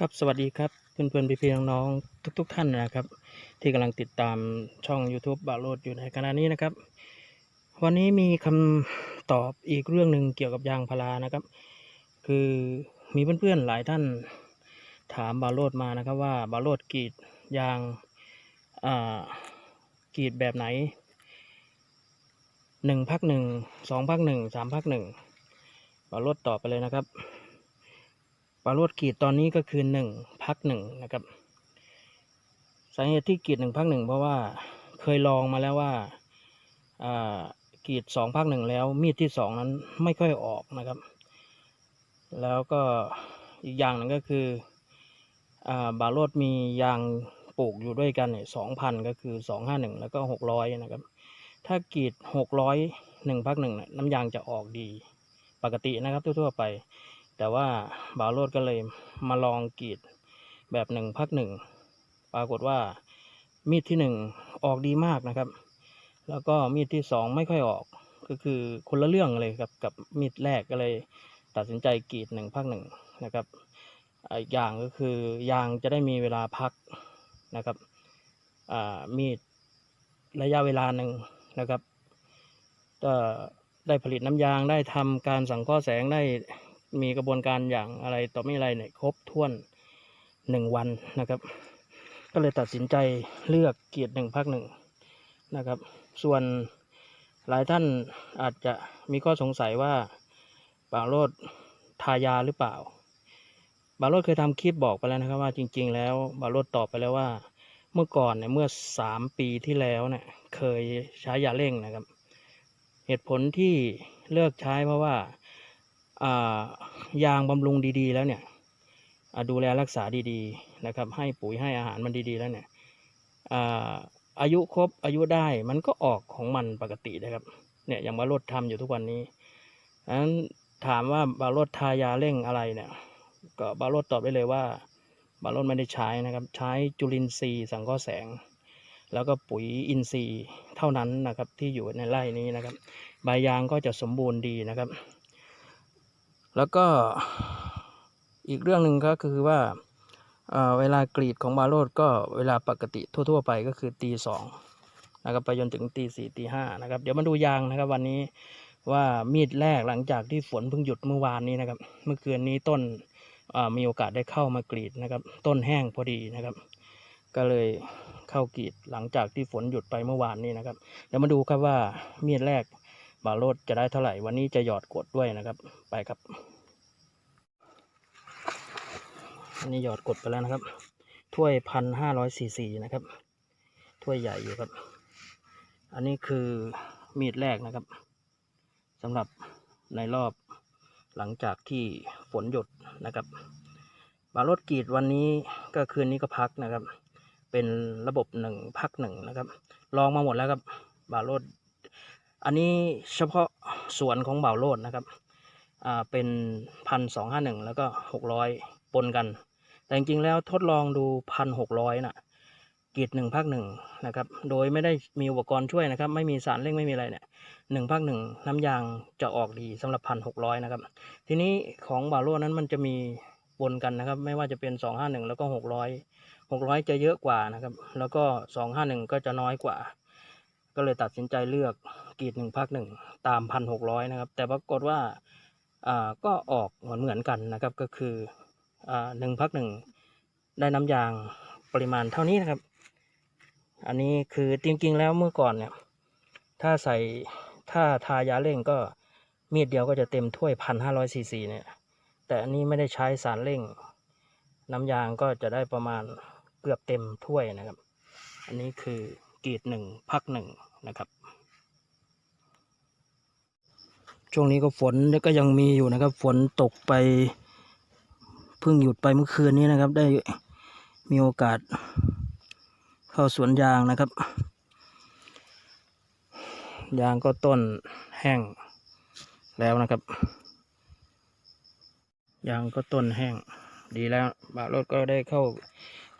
ครับสวัสดีครับเพื่อนๆพี่ๆน้องๆทุก ๆ ท่านนะครับ ที่กำลังติดตามช่อง YouTube บาโรดอยู่ในขณะนี้นะครับ วันนี้มีคำตอบอีกเรื่องหนึ่งเกี่ยวกับยางพารานะครับ คือมีเพื่อนๆหลายท่านถามบาโรดมานะครับว่าบาโรดกรีดยางอ่ากรีดแบบไหนหนึ่งพักหนึ่งสองพักหนึ่งสามพักหนึ่งบาโรดตอบไปเลยนะครับ ปลาโรดกรีดตอนนี้ก็คือหนึ่งพักหนึ่งนะครับ สาเหตุที่กรีดหนึ่งพักหนึ่งเพราะว่าเคยลองมาแล้วว่ากรีดสองพักหนึ่งแล้ว มีดที่สองนั้นไม่ค่อยออกนะครับ แล้วก็อีกอย่างหนึ่งก็คืออ่าบาโรดมียางปลูกอยู่ด้วยกันเนี่ยสองพันก็คือสองห้าหนึ่งแล้วก็หกร้อยนะครับ ถ้ากรีดหกร้อยหนึ่งพักหนึ่งน้ำยางจะออกดีปกตินะครับทั่วๆไป แต่ว่าบาโรดก็เลยมาลองกรีดแบบหนึ่งพักหนึ่งปรากฏว่ามีดที่หนึ่งออกดีมากนะครับ แล้วก็มีดที่สองไม่ค่อยออกก็คือคนละเรื่องเลยกับกับมีดแรกก็เลยตัดสินใจกรีดหนึ่งพักหนึ่งนะครับอีกอย่างก็คือยางจะได้มีเวลาพักนะครับมีดระยะเวลาหนึ่งนะครับได้ผลิตน้ำยางได้ทำการสังเคราะห์แสงได้ มีกระบวนการอย่างอะไรต่อไม่อะไรเนี่ยครบถ้วนหนึ่งวันนะครับ ก็เลยตัดสินใจเลือกเกียรติหนึ่งพักหนึ่งนะครับ ส่วนหลายท่านอาจจะมีข้อสงสัยว่าบาโรดทายาหรือเปล่าบาโรดเคยทำคลิปบอกไปแล้วนะครับว่าจริง ๆ แล้วบาโรดตอบไปแล้วว่า เมื่อก่อนเนี่ยเมื่อสามปีที่แล้วเนี่ยเคยใช้ยาเร่งนะครับ เหตุผลที่เลิกใช้เพราะว่า ยางบำรุงดีๆ แล้วเนี่ยดูแลรักษาดีๆนะครับ ให้ปุ๋ยให้อาหารมันดีๆ แล้วเนี่ยอาอายุครบอายุได้มันก็ออกของมันปกตินะครับเนี่ยอย่างบารถทำอยู่ทุกวันนี้ดังนั้นถามว่าบารถทายาเร่งอะไรเนี่ย ก็บารถตอบได้เลยว่า บารถไม่ได้ใช้นะครับ ใช้จุลินทรีย์สังเคราะห์แสง แล้วก็ปุ๋ยอินทรีย์เท่านั้นนะครับที่อยู่ในไร่นี้นะครับ ใบยางก็จะสมบูรณ์ดีนะครับ แล้วก็อีกเรื่องหนึ่งก็คือว่าเอ่อเวลากรีดของบาโรดก็เวลาปกติทั่ว ๆ ไปก็คือตีสองนะครับไปจนถึงตีสี่ตีห้านะครับ เดี๋ยวมาดูยางนะครับ วันนี้ว่ามีดแรกหลังจากที่ฝนเพิ่งหยุดเมื่อวานนี้นะครับ เมื่อคืนนี้ต้นมีโอกาสได้เข้ามากรีดนะครับ ต้นแห้งพอดีนะครับ ก็เลยเข้ากรีดหลังจากที่ฝนหยุดไปเมื่อวานนี้นะครับ เดี๋ยวมาดูครับว่ามีดแรก บาโรดจะได้เท่าไหร่ วันนี้จะหยอดกดด้วยนะครับ ไปครับอันนี้หยอดกดไปแล้วนะครับ ถ้วยพันห้าร้อยซีซีนะครับ ถ้วยใหญ่อยู่ครับ อันนี้คือมีดแรกนะครับสำหรับในรอบหลังจากที่ฝนหยุดนะครับบารถกรีดวันนี้ก็คืนนี้ก็พักนะครับ เป็นระบบหนึ่งพักหนึ่งนะครับ ลองมาหมดแล้วครับบารถ อันนี้เฉพาะสวนของบ่าวโลดนะครับอ่าเป็นพันสองห้าหนึ่งแล้วก็หกร้อยปนกัน แต่จริงๆแล้วทดลองดูพันหกร้อยน่ะกีดหนึ่งภาคหนึ่งนะครับ โดยไม่ได้มีอุปกรณ์ช่วยนะครับ ไม่มีสารเร่งไม่มีอะไรเนี่ยหนึ่งภาคหนึ่งน้ำยางจะออกดีสำหรับพันหกร้อยนะครับ ทีนี้ของบาโลนั้นมันจะมีปนกันนะครับ ไม่ว่าจะเป็นสองห้าหนึ่งแล้วก็หกร้อยหกร้อยจะเยอะกว่านะครับ แล้วก็สองห้าหนึ่งก็จะน้อยกว่า ก็เลยตัดสินใจเลือกกรีดหนึ่งภาคหนึ่งตามพันหกร้อยนะครับ แต่ปรากฏว่าอ่าก็ออกเหมือนเหมือนกันนะครับ ก็คืออ่าหนึ่งพักหนึ่งได้น้ำยางปริมาณเท่านี้นะครับ อันนี้คือจริงๆแล้วเมื่อก่อนเนี่ย ถ้าใส่ถ้าทายาเร่งก็มีดเดียวก็จะเต็มถ้วยพันห้าร้อยซีซีเนี่ย แต่อันนี้ไม่ได้ใช้สารเร่ง น้ำยางก็จะได้ประมาณเกือบเต็มถ้วยนะครับ อันนี้คือ กรีดหนึ่งพักหนึ่งนะครับ ช่วงนี้ก็ฝนก็ยังมีอยู่นะครับ ฝนตกไปเพิ่งหยุดไปเมื่อคืนนี้นะครับ ได้มีโอกาสเข้าสวนยางนะครับ ยางก็ต้นแห้งแล้วนะครับ ยางก็ต้นแห้งดีแล้วบารถก็ได้เข้า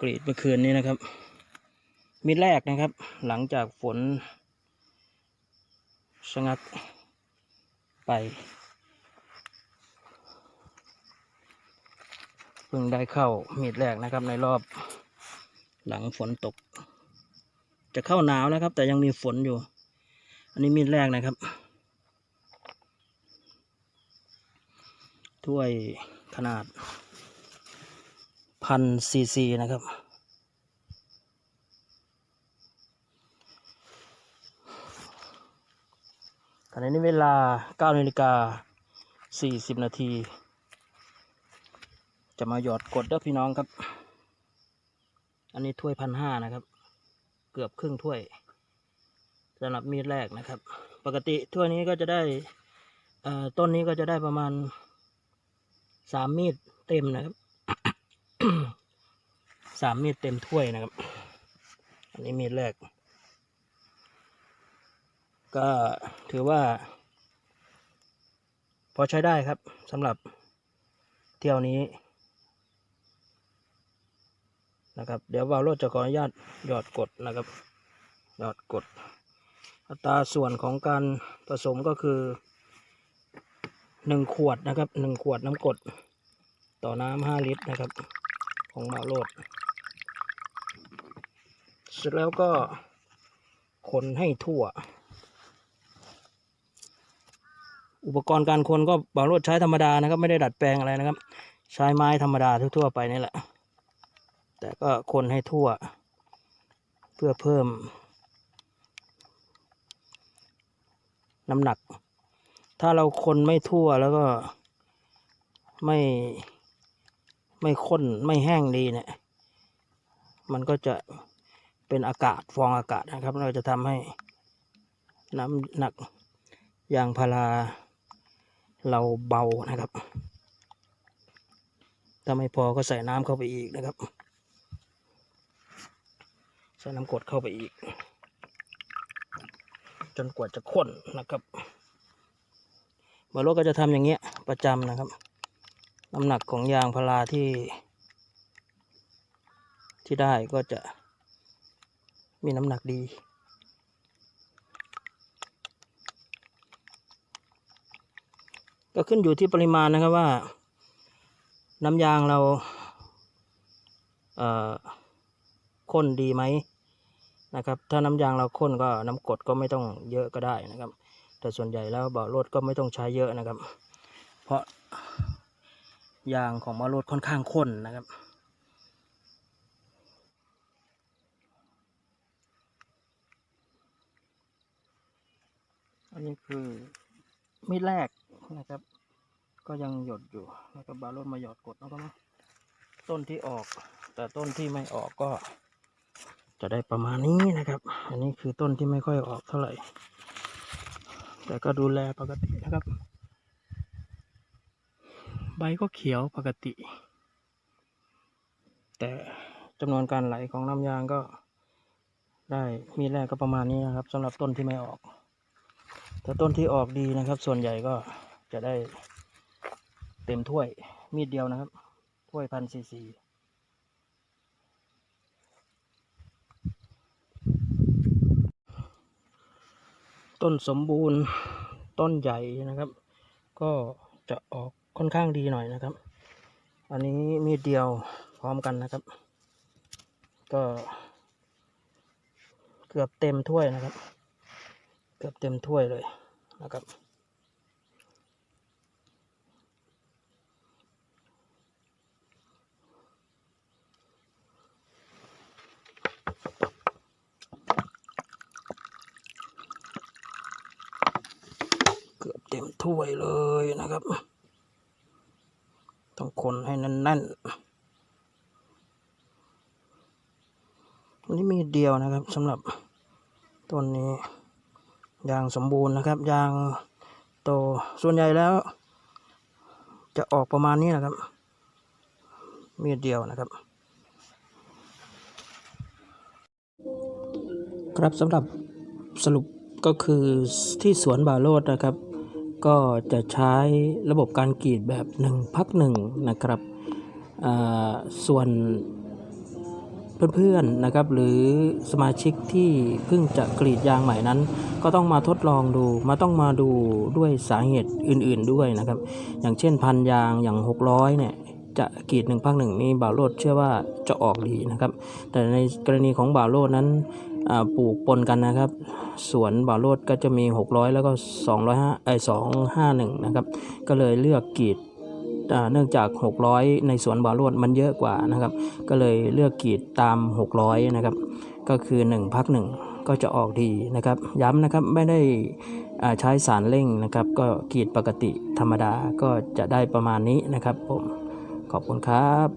กรีดเมื่อคืนนี้นะครับ มิดแรกนะครับ หลังจากฝนชะงักไป เพิ่งได้เข้ามีดแรกนะครับในรอบหลังฝนตก จะเข้าหนาวแล้วครับ แต่ยังมีฝนอยู่ อันนี้มีดแรกนะครับ ถ้วยขนาดพันซีซีนะครับ ขณะนี้เวลา9นาฬิกา40 นาที จะมาหยอดกดเด้อพี่น้องครับ อันนี้ถ้วยพันห้านะครับ เกือบครึ่งถ้วยสำหรับมีดแรกนะครับ ปกติถ้วยนี้ก็จะได้ต้นนี้ก็จะได้ประมาณสามมีดเต็มนะครับสามมีดเต็มถ้วยนะครับ อันนี้มีดแรก ก็ถือว่า พอใช้ได้ครับสำหรับเที่ยวนี้นะครับ เดี๋ยววาโรดจะขออนุญาตหยอดกดนะครับ หยอดกด อัตราส่วนของการผสมก็คือหนึ่งขวดนะครับหนึ่งขวดน้ำกด ต่อน้ำห้าลิตรนะครับ ของวาโรดเสร็จแล้วก็คนให้ทั่ว อุปกรณ์การคนก็บางรถใช้ธรรมดานะครับ ไม่ได้ดัดแปลงอะไรนะครับ ใช้ไม้ธรรมดาทั่วๆไปนี่แหละ แต่ก็คนให้ทั่ว เพื่อเพิ่ม น้ำหนัก ถ้าเราคนไม่ทั่วแล้วก็ไม่ไม่ข้นไม่แห้งดีเนี่ย มันก็จะเป็นอากาศฟองอากาศนะครับ เราจะทำให้น้ำหนักยางพารา เราเบานะครับ ถ้าไม่พอก็ใส่น้ำเข้าไปอีกนะครับ ใส่น้ำกดเข้าไปอีก จนกว่าจะข้นนะครับบารถก็จะทำอย่างเงี้ยประจำนะครับน้ำหนักของยางพาราที่ ที่ได้ก็จะมีน้ำหนักดี ก็ขึ้นอยู่ที่ปริมาณนะครับว่า น้ำยางเราเอ่อข้นดีไหมนะครับ ถ้าน้ำยางเราข้นก็น้ำกดก็ไม่ต้องเยอะก็ได้นะครับ แต่ส่วนใหญ่แล้วเบาะรถก็ไม่ต้องใช้เยอะนะครับ เพราะยางของเบาะรถค่อนข้างข้นนะครับอันนี้คือมีดแรก นะครับ ก็ยังหยดอยู่ แล้วก็บาโรดมาหยอดกดนะครับต้นที่ออก แต่ต้นที่ไม่ออกก็ จะได้ประมาณนี้นะครับ อันนี้คือต้นที่ไม่ค่อยออกเท่าไหร่ แต่ก็ดูแลปกตินะครับ ใบก็เขียวปกติ แต่จำนวนการไหลของน้ำยางก็ได้มีแรกก็ประมาณนี้นะครับสำหรับต้นที่ไม่ออก แต่ต้นที่ออกดีนะครับ ส่วนใหญ่ก็ จะได้เต็มถ้วยมีดเดียวนะครับ ถ้วยพันซีซีต้นสมบูรณ์ต้นใหญ่นะครับ ก็จะออกค่อนข้างดีหน่อยนะครับ อันนี้มีดเดียวพร้อมกันนะครับ ก็ เกือบเต็มถ้วยนะครับ เกือบเต็มถ้วยเลยนะครับ เกือบเต็ม ถ้วยเลยนะครับ ต้องคนให้แน่นๆอันนี้มีเดียวนะครับสำหรับต้นนี้ยางสมบูรณ์นะครับยางโตส่วนใหญ่แล้ว จะออกประมาณนี้นะครับ มีเดียวนะครับ ครับสำหรับสรุปก็คือที่สวนบาโรดนะครับ ก็จะใช้ระบบการกรีดแบบหนึ่งพักหนึ่งนะครับส่วนเพื่อนๆนะครับหรือสมาชิกที่เพิ่งจะกรีดยางใหม่นั้น ก็ต้องมาทดลองดูมาต้องมาดูด้วยสาเหตุอื่นๆด้วยนะครับ อย่างเช่นพันยางอย่าง 600เนี่ยจะกรีดหนึ่งพักหนึ่งนี้บ่าวโลดเชื่อว่าจะออกดีนะครับ แต่ในกรณีของบ่าวโลดนั้น ปลูกปนกันนะครับ สวนบ่าวโลดก็จะมี 600 แล้วก็ 205ไอ้251 นะครับ ก็เลยเลือกกรีดเนื่องจาก 600 ในสวนบ่าวโลดมันเยอะกว่านะครับ ก็เลยเลือกกรีดตาม 600 นะครับ ก็คือ1พัก1 ก็จะออกดีนะครับ ย้ำนะครับไม่ได้ใช้สารเร่งนะครับ ก็กรีดปกติธรรมดาก็จะได้ประมาณนี้นะครับผมขอบคุณครับ